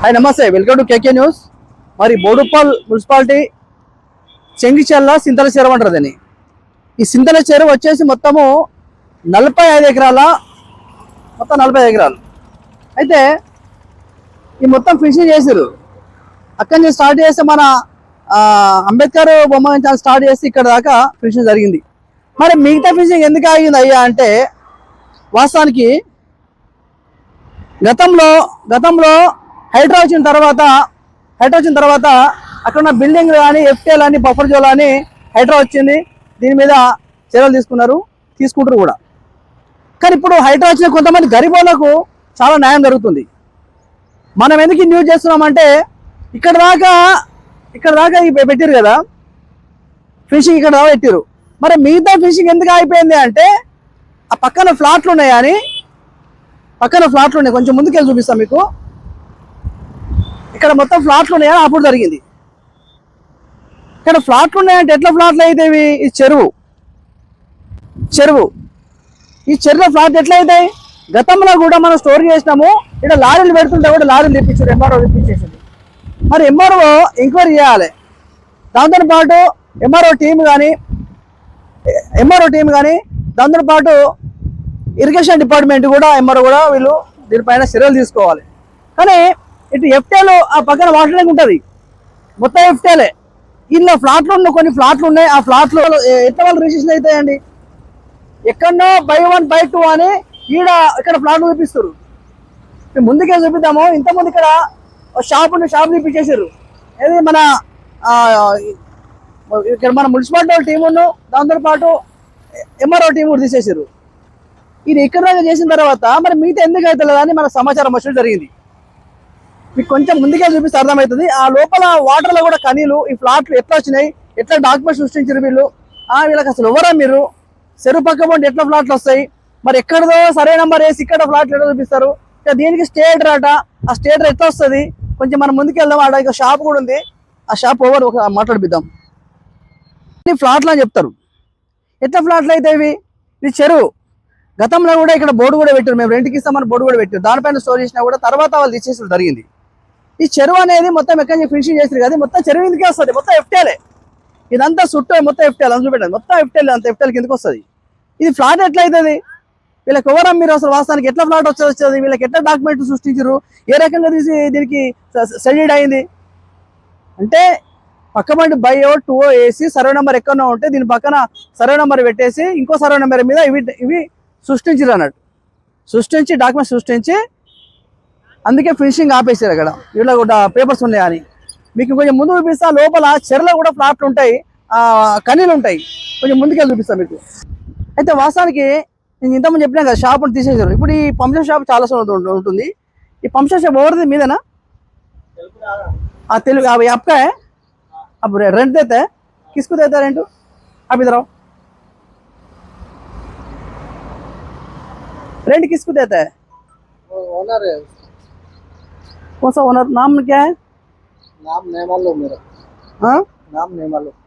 Hi నమస్తే. Welcome to KK news మరి Boduppal municipality Chengicherla సింతల చెరువు అంటారు దీన్ని. ఈ సింతల చెరువు వచ్చేసి మొత్తము నలభై ఐదు ఎకరాల మొత్తం నలభై ఐదు ఎకరాలు. అయితే ఈ మొత్తం ఫినిషింగ్ చేసారు అక్కడి నుంచి స్టార్ట్ చేస్తే మన అంబేద్కర్ బొమ్మ నుంచి స్టార్ట్ చేసి ఇక్కడ దాకా ఫినిషింగ్ జరిగింది. మరి మిగతా ఫినిషింగ్ ఎందుకు ఆగింది అయ్యా అంటే వాస్తవానికి గతంలో గతంలో హైడ్రా వచ్చిన తర్వాత హైడ్రా వచ్చిన తర్వాత అక్కడ ఉన్న బిల్డింగ్ కానీ ఎఫ్టీఎల్ అని బఫర్ జోల్ అని హైడ్రా వచ్చింది. దీని మీద చర్యలు తీసుకున్నారు. తీసుకుంటారు కూడా. కానీ ఇప్పుడు హైడ్రా వచ్చిన కొంతమంది గరీబోళ్ళకు చాలా న్యాయం జరుగుతుంది. మనం ఎందుకు న్యూస్ చేస్తున్నామంటే ఇక్కడ దాకా ఇక్కడ దాకా పెట్టారు కదా. ఫిషింగ్ ఇక్కడ దాకా పెట్టారు. మరి మిగతా ఫిషింగ్ ఎందుకు అయిపోయింది అంటే ఆ పక్కన ఫ్లాట్లు ఉన్నాయి కానీ పక్కన ఫ్లాట్లు ఉన్నాయి. కొంచెం ముందుకెళ్ళి చూపిస్తాం మీకు. ఇక్కడ మొత్తం ఫ్లాట్లు ఉన్నాయని అప్పుడు జరిగింది. ఇక్కడ ఫ్లాట్లు ఉన్నాయంటే ఎట్లా ఫ్లాట్లు అయితే ఇవి? ఈ చెరువు. చెరువు. ఈ చెరువులో ఫ్లాట్ ఎట్లయితాయి అవుతాయి? గతంలో కూడా మనం స్టోర్ చేసినాము. ఇక్కడ లారీలు పెడుతుంటే కూడా లారీలు తెప్పించారు ఎంఆర్ఓ తెప్పించేసింది. మరి ఎంఆర్ఓ ఎంక్వైరీ చేయాలి. దాంతో పాటు ఎంఆర్ఓ టీం కానీ ఎంఆర్ఓ టీం కానీ దాంతో పాటు ఇరిగేషన్ డిపార్ట్మెంట్ కూడా ఎంఆర్ఓ కూడా వీళ్ళు దీనిపైన చర్యలు తీసుకోవాలి. కానీ ఇటు ఎఫ్టేలో ఆ పక్కన వాటర్ ట్యాంక్ ఉంటుంది. మొత్తం ఎఫ్టేలే ఇందులో ఫ్లాట్లు ఉన్న కొన్ని ఫ్లాట్లు ఉన్నాయి. ఆ ఫ్లాట్లు ఎ- ఎట్లా వాళ్ళు రిజిస్ట్రేషన్ అవుతాయండి? ఎక్కడనో బై వన్ బై టూ అని ఈడ ఇక్కడ ఫ్లాట్లు చూపిస్తారు మేము ముందుకే చూపిద్దాము ఇంతకుముందు ఇక్కడ షాప్ షాప్ చూపించేసారు ఏది మన ఇక్కడ మన మున్సిపాలిటీ వాళ్ళ దాంతో పాటు ఎంఆర్ఓ టీం కూడా తీసేసారు ఇది ఇక్కడ దాకా చేసిన తర్వాత మరి మిగతా ఎందుకు అవుతలేదు అని మన సమాచారం వచ్చినట్టు జరిగింది. మీకు కొంచెం ముందుకే చూపిస్తే అర్థమవుతుంది. ఆ లోపల వాటర్లో కూడా కనీలు ఈ ఫ్లాట్లు ఎట్లా వచ్చినాయి ఎట్లా డాక్యుమెంట్ సృష్టించారు వీళ్ళు? ఆ వీళ్ళకి అసలు ఎవరా మీరు? చెరువు పక్క పోండి ఎట్లా ఫ్లాట్లు వస్తాయి? మరి ఎక్కడదో సరే నంబర్ వేసి ఇక్కడ ఫ్లాట్లు ఎట్లా చూపిస్తారు? ఇక దీనికి స్టేట్ రాట ఆ? స్టేట్ ఎట్లా వస్తుంది? కొంచెం మనం ముందుకెళ్దాం అక్కడ ఆడ ఇక షాప్ కూడా ఉంది. ఆ షాప్ ఓవర్ ఒక మాట్లాడిద్దాం ఫ్లాట్లు అని చెప్తారు. ఎట్లా ఫ్లాట్లు అయితే ఇవి? ఇది చెరువు. గతంలో కూడా ఇక్కడ బోర్డు కూడా పెట్టారు. మేము రెంట్కి ఇస్తామని బోర్డు కూడా పెట్టారు. దానిపైన స్టోర్ చేసినా కూడా తర్వాత వాళ్ళు తీసేసి జరిగింది. ఈ చెరువు అనేది మొత్తం ఎక్కడి నుంచి ఫినిషింగ్ చేస్తారు కదా మొత్తం చెరువు ఇందుకే వస్తుంది మొత్తం ఎఫ్టేలే ఇదంతా చుట్టూ మొత్తం ఎఫ్టేల్ అని చూపెట్టండి మొత్తం ఎఫ్టేల్ అంత ఎఫ్టేల్ కిందకి వస్తుంది. ఇది ఫ్లాట్ ఎట్లా అవుతుంది వీళ్ళకి ఎవరం మీరు అసలు వాస్తవానికి ఎట్లా ఫ్లాట్ వచ్చేది వచ్చేది? వీళ్ళకి ఎట్లా డాక్యుమెంట్ సృష్టించారు ఏ రకంగా తీసి దీనికి సెడిడ్ అయింది? అంటే పక్క బండి బై టూ వేసి సర్వే నెంబర్ ఎక్కడో ఉంటే దీని పక్కన సర్వే నెంబర్ పెట్టేసి ఇంకో సర్వే నెంబర్ మీద ఇవి ఇవి సృష్టించారు అన్నట్టు. సృష్టించి డాక్యుమెంట్ సృష్టించి అందుకే ఫినిషింగ్ ఆపేసారు అక్కడ వీళ్ళ కూడా పేపర్స్ ఉన్నాయని మీకు కొంచెం ముందు చూపిస్తా లోపల చెరలో కూడా ఫ్లాట్లు ఉంటాయి ఆ, కనీలు ఉంటాయి కొంచెం ముందుకెళ్ళి చూపిస్తా మీకు అయితే వాస్తవానికి నేను ఇంతకుముందు చెప్పినా కదా షాప్ తీసేసారు ఇప్పుడు ఈ పంచర్ షాప్ చాలా సొంత ఉంటు- ఉంటుంది ఈ పంచర్ షాప్ ఎవరిది మీదేనా ఆ తెలుగు అవి आपका है अब रेंट देते हैं किसको देता है रेंट आप इधर आओ रेंट किसको देता है ओनर है कौन सा ओनर नाम क्या है नाम नहीं मालूम मेरा हाँ? नाम नहीं मालूम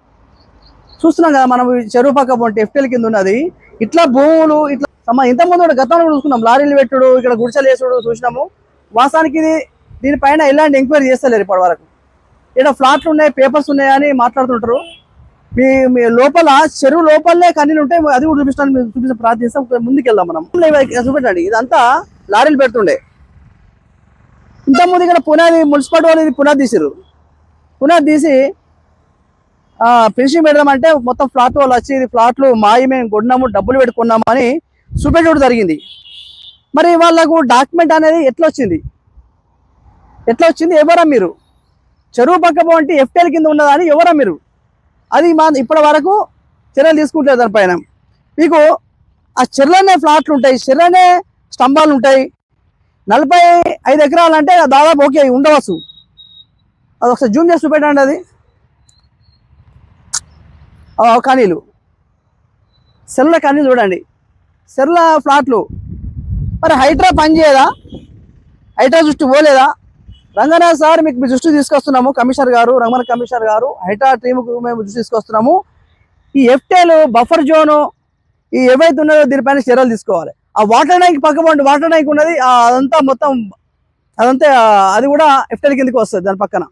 చూస్తున్నాం కదా మనం ఈ చెరువు పక్క పోంటే ఎఫ్టీఎల్ కింద ఉన్నది ఇట్లా భూములు ఇట్లా సమ ఇంతకుముందు కూడా గతంలో కూడా చూసుకున్నాం లారీలు పెట్టుడు ఇక్కడ గుడిసెలు వేసుడు చూసినాము వాస్తవానికి ఇది దీనిపైన ఎలాంటి ఎంక్వైరీ చేస్తలేరు ఇప్పటి వరకు ఇక్కడ ఫ్లాట్లు ఉన్నాయి పేపర్స్ ఉన్నాయి అని మాట్లాడుతుంటారు మీ మీ లోపల చెరువు లోపలనే కన్నీళ్ళు ఉంటాయి అది కూడా చూపిస్తాను మీరు చూపిస్తే ప్రార్థిస్తాం కొంచెం ముందుకు వెళ్దాం మనం ఇవి చూపెట్టండి ఇదంతా లారీలు పెడుతుండే ఇంతకుముందు ఇక్కడ పునాది మున్సిపాలిటీ వాళ్ళు ఇది పునాది తీసిరు పునాది తీసి ఫినిషింగ్ పెడదామంటే మొత్తం ఫ్లాట్ వాళ్ళు వచ్చి ఇది ఫ్లాట్లు మాయి మేము కొన్నాము డబ్బులు పెట్టుకున్నాము అని చూపెట్టడం జరిగింది. మరి వాళ్ళకు డాక్యుమెంట్ అనేది ఎట్లా వచ్చింది? ఎట్లా వచ్చింది? ఎవరా మీరు? చెరువు పక్క పోంటే ఎఫ్టీఎల్ కింద ఉన్నదా అని ఎవరా మీరు? అది మా ఇప్పటి వరకు చర్యలు తీసుకుంటలేదు దానిపైన. మీకు ఆ చెర్లనే ఫ్లాట్లు ఉంటాయి చెర్లనే స్తంభాలు ఉంటాయి నలభై ఐదు ఎకరాలు అంటే దాదాపు ఓకే ఉండవచ్చు. అది ఒకసారి జూమ్ చేసి చూపెట్టండి అది. కానీలు సెల్ల ఖాళీలు. చూడండి. సెల్ల ఫ్లాట్లు. మరి హైడ్రా పనిచేయదా హైడ్రా దృష్టి పోలేదా? రంగనాథ్ సార్ మీకు మీ దృష్టి తీసుకొస్తున్నాము కమిషనర్ గారు రంగనాథ్ కమిషనర్ గారు. హైడ్రా టీముకు మేము దృష్టి తీసుకొస్తున్నాము. ఈ ఎఫ్టేలు బఫర్ జోను ఈ ఏవైతే ఉన్నదో దీనిపైన చర్యలు తీసుకోవాలి. ఆ వాటర్ ట్యాంక్ పక్క పండు వాటర్ ట్యాంక్ ఉన్నది అదంతా మొత్తం అదంతా అది కూడా ఎఫ్టెల్ కిందకి వస్తుంది దాని పక్కన.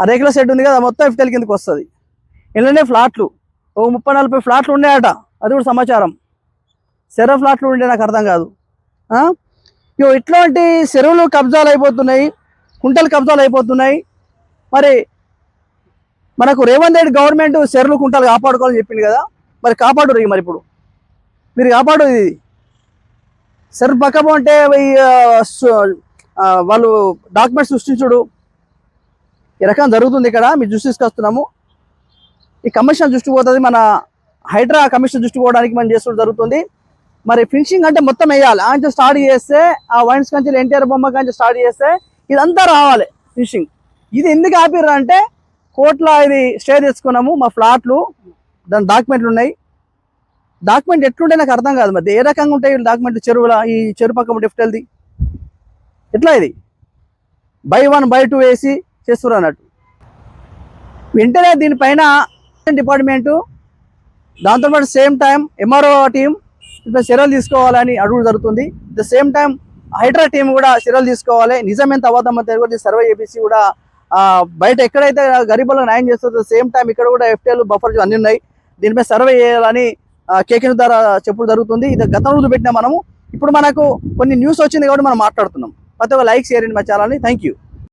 ఆ రేకుల సెట్ ఉంది కదా మొత్తం ఎఫ్టెల్ కిందకి వస్తుంది. ఇళ్ళనే ఫ్లాట్లు ఓ ముప్పై నలభై ఫ్లాట్లు ఉన్నాయట అది కూడా సమాచారం. సెర ఫ్లాట్లు ఉండే నాకు అర్థం కాదు. ఆ? ఇగో ఇట్లాంటి చెరువులు కబ్జాలు అయిపోతున్నాయి కుంటలు కబ్జాలు అయిపోతున్నాయి. మరి మనకు రేవంత్ రెడ్డి గవర్నమెంట్ చెరువులు కుంటలు కాపాడుకోవాలని చెప్పింది కదా మరి కాపాడు మరి ఇప్పుడు. మీరు కాపాడు ఇది. సరే పక్క అంటే వాళ్ళు డాక్యుమెంట్స్ సృష్టించుడు. ఈ రకం జరుగుతుంది ఇక్కడ మీరు దృష్టి తీసుకొస్తున్నాము. ఈ కమిషన్ దృష్టి పోతుంది మన హైడ్రా కమిషన్ దృష్టి పోవడానికి మనం చేస్తూ జరుగుతుంది. మరి ఫినిషింగ్ అంటే మొత్తం వేయాలి. ఆయన స్టార్ట్ చేస్తే ఆ వైన్స్ కంచెలు ఎన్టీఆర్ బొమ్మ కంచి స్టార్ట్ చేస్తే ఇదంతా రావాలి ఫినిషింగ్. ఇది ఎందుకు ఆపిర్రు అంటే కోట్ల ఇది స్టే తెచ్చుకున్నాము మా ఫ్లాట్లు దాని డాక్యుమెంట్లు ఉన్నాయి. డాక్యుమెంట్ ఎట్లుంటే నాకు అర్థం కాదు మరి. ఏ రకంగా ఉంటాయి డాక్యుమెంట్ చెరువుల? ఈ చెరువు పక్క డిఫ్టెల్ది ఎట్లా ఇది? బై వన్ బై టూ వేసి చేస్తారు అన్నట్టు. వెంటనే దీనిపైన డిపార్ట్మెంటు దాంతోపాటు సేమ్ టైం ఎంఆర్ఓ టీం ఇప్పుడు చర్యలు తీసుకోవాలని అడుగు జరుగుతుంది. The same time HYDRAA team కూడా చర్యలు తీసుకోవాలి. నిజం ఎంత అబద్ధం అంత కూడా సర్వే చేపించి కూడా బయట ఎక్కడైతే గరీబులకు న్యాయం చేస్తుందో సేమ్ టైం ఇక్కడ కూడా ఎఫ్టీఎల్ బఫర్ అన్ని ఉన్నాయి. దీనిపై సర్వే చేయాలని కేకిన ద్వారా చెప్పుడు జరుగుతుంది. ఇది గత రోజు పెట్టినా మనము. ఇప్పుడు మనకు కొన్ని న్యూస్ వచ్చింది కాబట్టి మనం మాట్లాడుతున్నాం. ప్రతి ఒక్క లైక్ షేర్ మా ఛానల్ని థ్యాంక్ యూ